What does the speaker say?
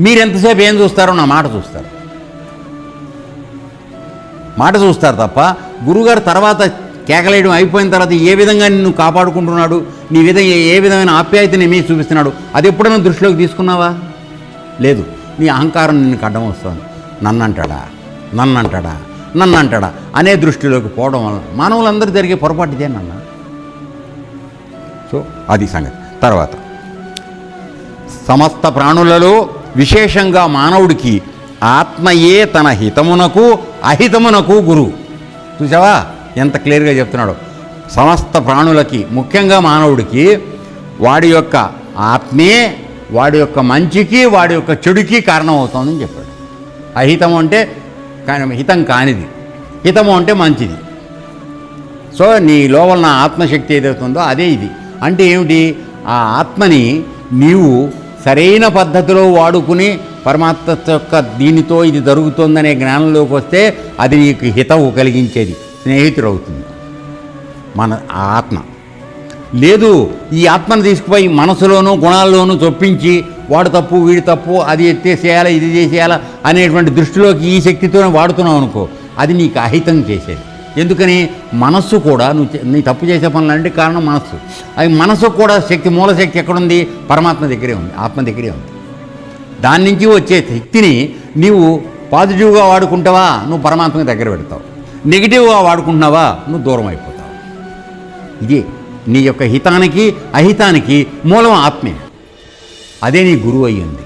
మీరు ఎంతసేపు ఏం చూస్తారో నా మాట చూస్తారు. మాట చూస్తారు తప్ప గురుగారు తర్వాత కేకలేయడం అయిపోయిన తర్వాత ఏ విధంగా నిన్ను కాపాడుకుంటున్నాడు నీ విధంగా ఏ విధమైన ఆప్యాయతని మీ చూపిస్తున్నాడు అది ఎప్పుడైనా దృష్టిలోకి తీసుకున్నావా? లేదు. నీ అహంకారం నిన్ను కడ్డం వస్తుంది. నన్ను అంటాడా నన్ను అంటాడా నన్ను అంటాడా అనే దృష్టిలోకి పోవడం వల్ల మానవులందరూ జరిగే పొరపాటు ఇదే నన్న. సో అది సంగతి. తర్వాత సమస్త ప్రాణులలో విశేషంగా మానవుడికి ఆత్మయే తన హితమునకు అహితమునకు గురువు చూసావా ఎంత క్లియర్గా చెప్తున్నాడు. సమస్త ప్రాణులకి ముఖ్యంగా మానవుడికి వాడి యొక్క ఆత్మే వాడి యొక్క మంచికి వాడి యొక్క చెడుకి కారణం అవుతుందని చెప్పాడు. అహితం అంటే హితం కానిది. హితము అంటే మంచిది. సో నీ లోపల నా ఆత్మశక్తి ఏదవుతుందో అదే ఇది. అంటే ఏమిటి? ఆ ఆత్మని నీవు సరైన పద్ధతిలో వాడుకుని పరమాత్మ యొక్క దీనితో ఇది జరుగుతుందనే జ్ఞానంలోకి వస్తే అది నీకు హితవు కలిగించేది. స్నేహితుడు అవుతుంది మన ఆత్మ. లేదు ఈ ఆత్మను తీసుకుపోయి మనసులోనూ గుణాల్లోనూ చొప్పించి వాడు తప్పు వీడి తప్పు అది ఎత్తేసేయాలా ఇది చేసేయాలా అనేటువంటి దృష్టిలోకి ఈ శక్తితోనే వాడుతున్నావు అనుకో అది నీకు అహితం చేసేది. ఎందుకని మనస్సు కూడా నువ్వు నీ తప్పు చేసే పనులంటే కారణం మనస్సు. అది మనస్సు కూడా శక్తి మూలశక్తి ఎక్కడుంది? పరమాత్మ దగ్గరే ఉంది ఆత్మ దగ్గరే ఉంది. దాని నుంచి వచ్చే శక్తిని నీవు పాజిటివ్గా వాడుకుంటావా? నువ్వు పరమాత్మకి దగ్గర పెడతావు. నెగిటివ్గా వాడుకుంటున్నావా? నువ్వు దూరం అయిపోతావు. ఇది నీ యొక్క హితానికి అహితానికి మూలం ఆత్మే అదే నీ గురువు అయ్యింది.